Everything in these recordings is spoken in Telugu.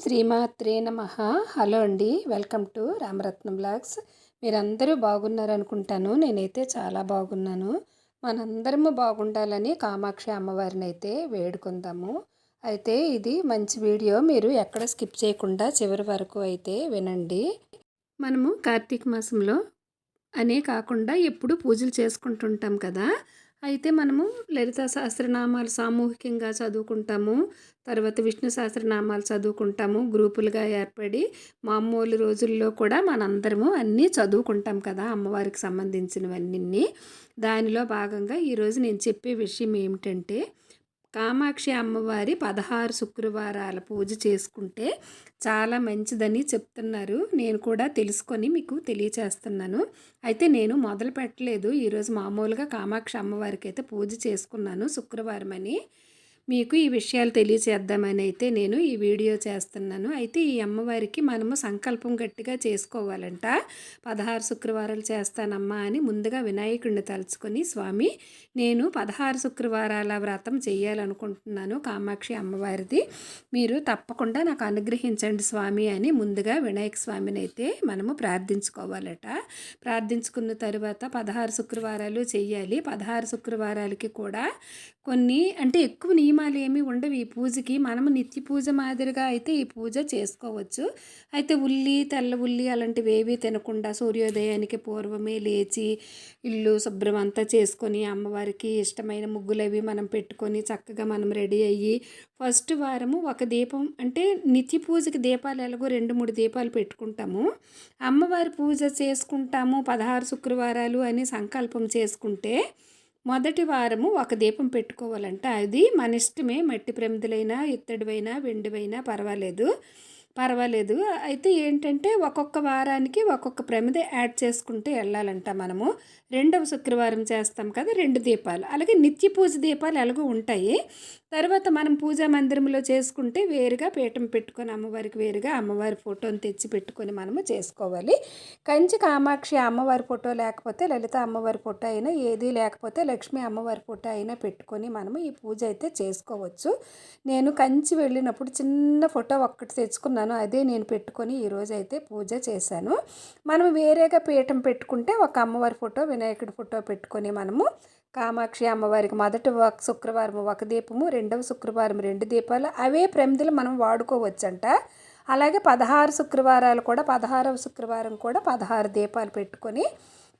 శ్రీమాత్రే నమ. హలో అండి. Welcome to Ramaratnam blogs. మీరందరూ బాగున్నారనుకుంటాను. నేనైతే చాలా బాగున్నాను. మనందరము బాగుండాలని కామాక్షి అమ్మవారిని అయితే వేడుకుందాము. అయితే ఇది మంచి వీడియో. మీరు ఎక్కడ స్కిప్ చేయకుండా చివరి వరకు అయితే వినండి. మనము కార్తీక మాసంలో అనే కాకుండా ఎప్పుడు పూజలు చేసుకుంటుంటాం కదా. అయితే మనము లలిత సహస్రనామాలు సామూహికంగా చదువుకుంటాము. తర్వాత విష్ణు సహస్రనామాలు చదువుకుంటాము. గ్రూపులుగా ఏర్పడి మామూలు రోజుల్లో కూడా మనందరము అన్నీ చదువుకుంటాం కదా అమ్మవారికి సంబంధించినవన్నీ దానిలో భాగంగా ఈరోజు నేను చెప్పే విషయం ఏమిటంటే కామాక్షి అమ్మవారి పదహారు శుక్రవారాల పూజ చేసుకుంటే చాలా మంచిదని చెప్తున్నారు. నేను కూడా తెలుసుకొని మీకు తెలియచేస్తున్నాను. అయితే నేను మొదలు పెట్టలేదు ఈరోజు మామూలుగా కామాక్షి అమ్మవారికి అయితే పూజ చేసుకున్నాను శుక్రవారం అని. మీకు ఈ విషయాలు తెలియచేద్దామని అయితే నేను ఈ వీడియో చేస్తున్నాను. అయితే ఈ అమ్మవారికి మనము సంకల్పం గట్టిగా చేసుకోవాలంట. పదహారు శుక్రవారాలు చేస్తానమ్మా అని ముందుగా వినాయకుడిని తలుచుకొని స్వామి నేను పదహారు శుక్రవారాల వ్రతం చేయాలనుకుంటున్నాను కామాక్షి అమ్మవారిది. మీరు తప్పకుండా నాకు అనుగ్రహించండి స్వామి అని ముందుగా వినాయక స్వామిని అయితే మనము ప్రార్థించుకోవాలట. ప్రార్థించుకున్న తరువాత పదహారు శుక్రవారాలు చేయాలి పదహారు శుక్రవారాలకి కూడా కొన్ని అంటే ఎక్కువ నియమాలు ఏమీ ఉండవు. ఈ పూజకి మనము నిత్య పూజ మాదిరిగా అయితే ఈ పూజ చేసుకోవచ్చు. అయితే ఉల్లి తెల్ల ఉల్లి అలాంటివి ఏవి తినకుండా సూర్యోదయానికి పూర్వమే లేచి ఇల్లు శుభ్రం అంతా చేసుకొని అమ్మవారికి ఇష్టమైన ముగ్గులు అవి మనం పెట్టుకొని చక్కగా మనం రెడీ అయ్యి ఫస్ట్ వారము ఒక దీపం అంటే నిత్య పూజకి దీపాలు ఎలాగో రెండు మూడు దీపాలు పెట్టుకుంటాము. అమ్మవారి పూజ చేసుకుంటాము పదహారు శుక్రవారాలు అని సంకల్పం చేసుకుంటే మొదటి వారము ఒక దీపం పెట్టుకోవాలంట. అది మన ఇష్టమే. మట్టి ప్రమిదలైనా ఇత్తడివైనా వెండివైనా పర్వాలేదు. పర్వాలేదు. అయితే ఏంటంటే ఒక్కొక్క వారానికి ఒక్కొక్క ప్రమిద యాడ్ చేసుకుంటూ వెళ్ళాలంట మనము. రెండవ శుక్రవారం చేస్తాం కదా రెండు దీపాలు. అలాగే నిత్య పూజ దీపాలు ఎలాగో ఉంటాయి. తర్వాత మనం పూజా మందిరంలో చేసుకుంటే వేరుగా పీఠం పెట్టుకొని అమ్మవారికి వేరుగా అమ్మవారి ఫోటోని తెచ్చి పెట్టుకొని మనము చేసుకోవాలి. కంచి కామాక్షి అమ్మవారి ఫోటో లేకపోతే లలిత అమ్మవారి ఫోటో అయినా ఏది లేకపోతే లక్ష్మి అమ్మవారి ఫోటో అయినా పెట్టుకొని మనము ఈ పూజ అయితే చేసుకోవచ్చు. నేను కంచి వెళ్ళినప్పుడు చిన్న ఫోటో ఒక్కటి తెచ్చుకున్నాను. అదే నేను పెట్టుకొని ఈరోజు అయితే పూజ చేశాను. మనం వేరేగా పీఠం పెట్టుకుంటే ఒక అమ్మవారి ఫోటో వినాయకుడి ఫోటో పెట్టుకొని మనము కామాక్షి అమ్మవారికి మొదటి ఒక శుక్రవారం ఒక దీపము రెండవ శుక్రవారం రెండు దీపాలు అవే ప్రమిదలు మనం వాడుకోవచ్చంట. అలాగే పదహారు శుక్రవారాలు కూడా పదహారవ శుక్రవారం కూడా పదహారు దీపాలు పెట్టుకొని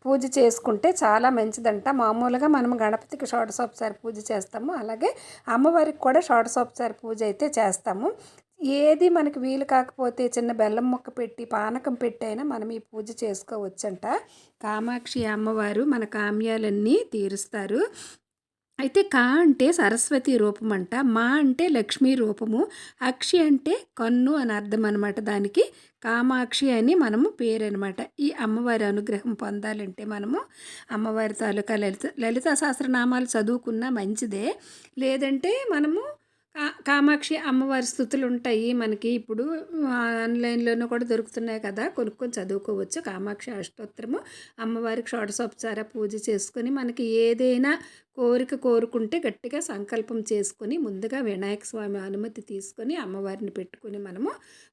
పూజ చేసుకుంటే చాలా మంచిదంట. మామూలుగా మనం గణపతికి షోడశోపచారి పూజ చేస్తాము. అలాగే అమ్మవారికి కూడా షోడశోపచారి పూజ అయితే చేస్తాము. ఏది మనకి వీలు కాకపోతే చిన్న బెల్లం ముక్క పెట్టి పానకం పెట్టైనా మనం ఈ పూజ చేసుకోవచ్చంట. కామాక్షి అమ్మవారు మన కామ్యాలన్నీ తీరుస్తారు. అయితే కా అంటే సరస్వతి రూపం అంట మా అంటే లక్ష్మీ రూపము అక్షి అంటే కన్ను అని అర్థం అనమాట దానికి. కామాక్షి అని మనము పేరు అనమాట ఈ అమ్మవారి అనుగ్రహం పొందాలంటే మనము అమ్మవారి తాలూకా లలిత లలిత సహస్రనామాలు చదువుకున్నా మంచిదే. లేదంటే మనము కా కామాక్షి అమ్మవారి స్థుతులు ఉంటాయి మనకి. ఇప్పుడు ఆన్లైన్లోనూ కూడా దొరుకుతున్నాయి కదా. కొనుక్కొని చదువుకోవచ్చు. కామాక్షి అష్టోత్తరము. అమ్మవారికి షోడశోపచార పూజ చేసుకొని మనకి ఏదైనా కోరిక కోరుకుంటే గట్టిగా సంకల్పం చేసుకొని ముందుగా వినాయక స్వామి అనుమతి తీసుకొని అమ్మవారిని పెట్టుకొని మనము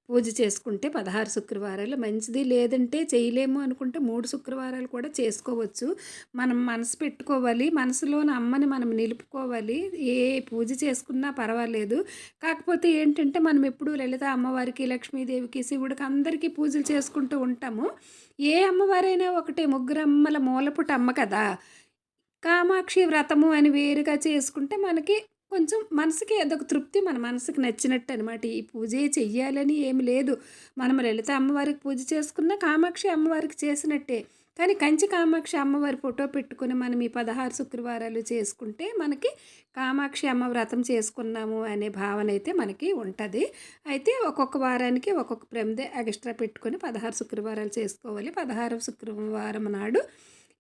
పూజ చేసుకుంటే పదహారు శుక్రవారాలు మంచిది. లేదంటే చేయలేము అనుకుంటే మూడు శుక్రవారాలు కూడా చేసుకోవచ్చు. మనం మనసు పెట్టుకోవాలి. మనసులోని అమ్మని మనం నిలుపుకోవాలి. ఏ పూజ చేసుకున్నా పర్వాలేదు. కాకపోతే ఏంటంటే మనం ఎప్పుడు లలిత అమ్మవారికి లక్ష్మీదేవికి శివుడికి అందరికీ పూజలు చేసుకుంటూ ఉంటాము. ఏ అమ్మవారైనా ఒకటే ముగ్గురమ్మల మూలపుట అమ్మ కదా. కామాక్షి వ్రతము అని వేరుగా చేసుకుంటే మనకి కొంచెం మనసుకి అదొక తృప్తి మన మనసుకి నచ్చినట్టు అనమాట ఈ పూజ చెయ్యాలని ఏమి లేదు. మనం లలిత అమ్మవారికి పూజ చేసుకున్న కామాక్షి అమ్మవారికి చేసినట్టే. కానీ కంచి కామాక్షి అమ్మవారి ఫోటో పెట్టుకుని మనం ఈ పదహారు శుక్రవారాలు చేసుకుంటే మనకి కామాక్షి అమ్మ వ్రతం చేసుకున్నాము అనే భావన అయితే మనకి ఉంటుంది. అయితే ఒక్కొక్క వారానికి ఒక్కొక్క ప్రమిదే ఎక్స్ట్రా పెట్టుకొని పదహారు శుక్రవారాలు చేసుకోవాలి. పదహారు శుక్రవారం నాడు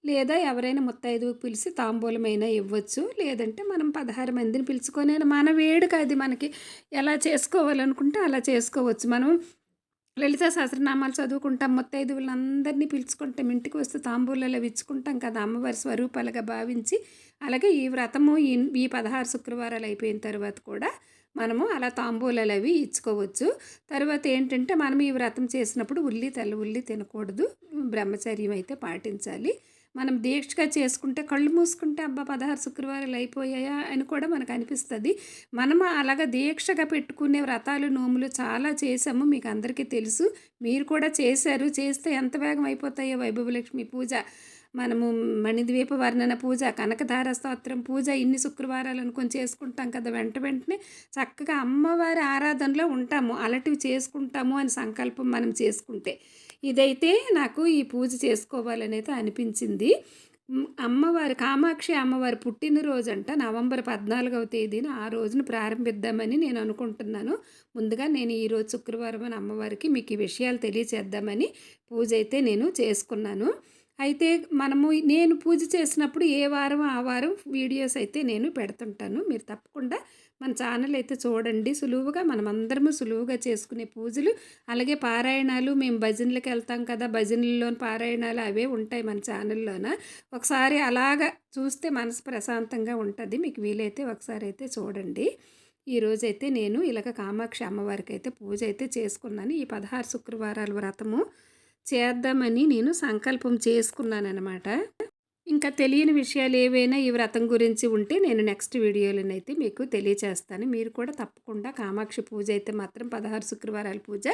లేదా ఎవరైనా ముత్తైదు పిలిచి తాంబూలమైనా ఇవ్వచ్చు. లేదంటే మనం పదహారు మందిని పిలుచుకొని మన వేడుక అది మనకి ఎలా చేసుకోవాలనుకుంటే అలా చేసుకోవచ్చు. మనం లలిత సహస్రనామాలు చదువుకుంటాం ముత్తైదువులందరినీ పిలుచుకుంటాం ఇంటికి వస్తే తాంబూలలో ఇచ్చుకుంటాం కదా అమ్మవారి స్వరూపాలుగా భావించి అలాగే ఈ వ్రతము ఈ ఈ పదహారు శుక్రవారాలు అయిపోయిన తర్వాత కూడా మనము అలా తాంబూలాలు అవి ఇచ్చుకోవచ్చు. తర్వాత ఏంటంటే మనం ఈ వ్రతం చేసినప్పుడు ఉల్లి తెల్ల ఉల్లి తినకూడదు బ్రహ్మచర్యం అయితే పాటించాలి. మనం దీక్షగా చేసుకుంటే కళ్ళు మూసుకుంటే అబ్బా పదహారు శుక్రవారాలు అయిపోయాయా అని కూడా మనకు అనిపిస్తుంది. మనము అలాగ దీక్షగా పెట్టుకునే వ్రతాలు నోములు చాలా చేసాము మీకు అందరికీ తెలుసు. మీరు కూడా చేశారు. చేస్తే ఎంత వేగం అయిపోతాయో వైభవలక్ష్మి పూజ. మనము మణిద్వీప వర్ణన పూజ కనకధార స్తోత్రం పూజ ఇన్ని శుక్రవారాలు అనుకొని చేసుకుంటాం కదా వెంట వెంటనే. చక్కగా అమ్మవారి ఆరాధనలో ఉంటాము. అలాంటివి చేసుకుంటాము అని సంకల్పం మనం చేసుకుంటే. ఇదైతే నాకు ఈ పూజ చేసుకోవాలనైతే అనిపించింది. అమ్మవారి కామాక్షి అమ్మవారి పుట్టినరోజంట నవంబర్ పద్నాలుగవ తేదీన ఆ రోజును ప్రారంభిద్దామని నేను అనుకుంటున్నాను. ముందుగా నేను ఈరోజు శుక్రవారం అని అమ్మవారికి మీకు ఈ విషయాలు తెలియచేద్దామని పూజ అయితే నేను చేసుకున్నాను. అయితే మనము నేను పూజ చేసినప్పుడు ఏ వారం ఆ వారం వీడియోస్ అయితే నేను పెడుతుంటాను. మీరు తప్పకుండా మన ఛానల్ అయితే చూడండి. సులువుగా మనం అందరము సులువుగా చేసుకునే పూజలు. అలాగే పారాయణాలు మేము భజనలకు వెళ్తాం కదా. భజనల్లోని పారాయణాలు అవే ఉంటాయి మన ఛానల్లోన. ఒకసారి అలాగా చూస్తే మనసు ప్రశాంతంగా ఉంటుంది. మీకు వీలైతే ఒకసారి అయితే చూడండి. ఈరోజైతే నేను ఇలాగ కామాక్షి అమ్మవారికి అయితే పూజ అయితే చేసుకున్నాను. ఈ పదహారు శుక్రవారాల వ్రతము చేద్దామని నేను సంకల్పం చేసుకున్నాను అనమాట ఇంకా తెలియని విషయాలు ఏవైనా ఈ వ్రతం గురించి ఉంటే నేను నెక్స్ట్ వీడియోలోనైతే మీకు తెలియచేస్తాను. మీరు కూడా తప్పకుండా కామాక్షి పూజ అయితే మాత్రం పదహారు శుక్రవారాల పూజ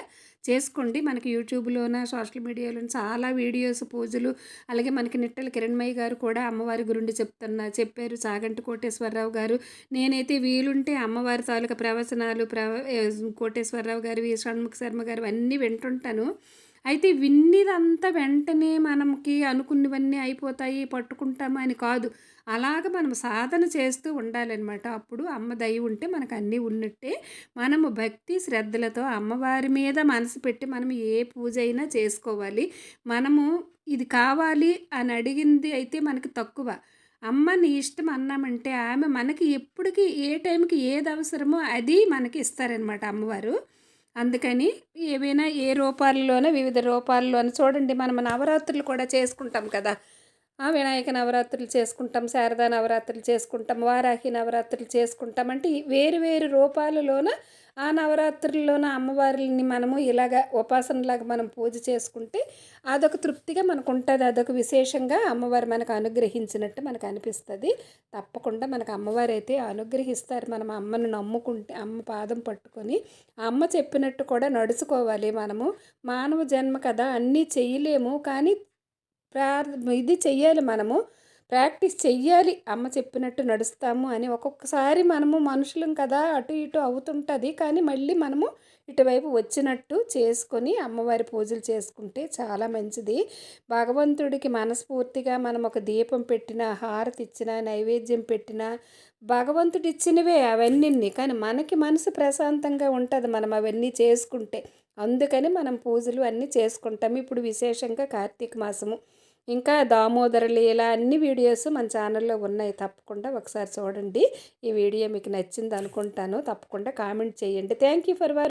చేసుకోండి. మనకి యూట్యూబ్లోన సోషల్ మీడియాలోన చాలా వీడియోస్ పూజలు అలాగే మనకి నిట్టల కిరణ్మయ్య గారు కూడా అమ్మవారి గురించి చెప్తున్నా చెప్పారు సాగంటి కోటేశ్వరరావు గారు. నేనైతే వీలుంటే అమ్మవారి తాలూకా ప్రవచనాలు ప్రవ కోటేశ్వరరావు గారు వి. షణ్ముఖ శర్మ గారు అన్నీ వింటుంటాను. అయితే విన్నదంతా వెంటనే మనకి అనుకున్నవన్నీ అయిపోతాయి పట్టుకుంటామా అని కాదు. అలాగ మనం సాధన చేస్తూ ఉండాలన్నమాట. అప్పుడు అమ్మ దయ ఉంటే మనకు అన్నీ ఉన్నట్టే. మనము భక్తి శ్రద్ధలతో అమ్మవారి మీద మనసు పెట్టి మనం ఏ పూజ అయినా చేసుకోవాలి. మనము ఇది కావాలి అని అడిగింది అయితే మనకి తక్కువ. అమ్మ నీ ఇష్టం అన్నామంటే ఆమె మనకి ఎప్పటికీ ఏ టైంకి ఏది అవసరమో అది మనకి ఇస్తారనమాట అమ్మవారు. అందుకని ఏవైనా ఏ రూపాల్లోనే వివిధ రూపాల్లోనే చూడండి మనం నవరాత్రులు కూడా చేసుకుంటాం కదా. వినాయక నవరాత్రులు చేసుకుంటాం శారదా నవరాత్రులు చేసుకుంటాం వారాహి నవరాత్రులు చేసుకుంటాం అంటే వేరు వేరు రూపాలలోన ఆ నవరాత్రుల్లోన అమ్మవారిని మనము ఇలాగ ఉపాసనలాగా మనం పూజ చేసుకుంటే అదొక తృప్తిగా మనకు ఉంటుంది అదొక విశేషంగా అమ్మవారు మనకు అనుగ్రహించినట్టు మనకు అనిపిస్తుంది. తప్పకుండా మనకు అమ్మవారు అయితే అనుగ్రహిస్తారు. మనం అమ్మను నమ్ముకుంటే అమ్మ పాదం పట్టుకొని అమ్మ చెప్పినట్టు కూడా నడుచుకోవాలి మనము. మానవ జన్మ కదా అన్నీ చేయలేము. కానీ ఇది చెయ్యాలి మనము. ప్రాక్టీస్ చెయ్యాలి. అమ్మ చెప్పినట్టు నడుస్తాము అని ఒక్కొక్కసారి మనము మనుషులం కదా అటు ఇటు అవుతుంటుంది. కానీ మళ్ళీ మనము ఇటువైపు వచ్చినట్టు చేసుకొని అమ్మవారి పూజలు చేసుకుంటే చాలా మంచిది. భగవంతుడికి మనస్ఫూర్తిగా మనం ఒక దీపం పెట్టిన హారతి ఇచ్చిన నైవేద్యం పెట్టిన భగవంతుడు ఇచ్చినవే అవన్నీ కానీ మనకి మనసు ప్రశాంతంగా ఉంటుంది మనం అవన్నీ చేసుకుంటే. అందుకని మనం పూజలు అన్నీ చేసుకుంటాం. ఇప్పుడు విశేషంగా కార్తీక మాసము. ఇంకా దామోదర లీల అన్ని వీడియోస్ మన ఛానల్లో ఉన్నాయి. తప్పకుండా ఒకసారి చూడండి. ఈ వీడియో మీకు నచ్చింది అనుకుంటాను. తప్పకుండా కామెంట్ చేయండి. Thank you for were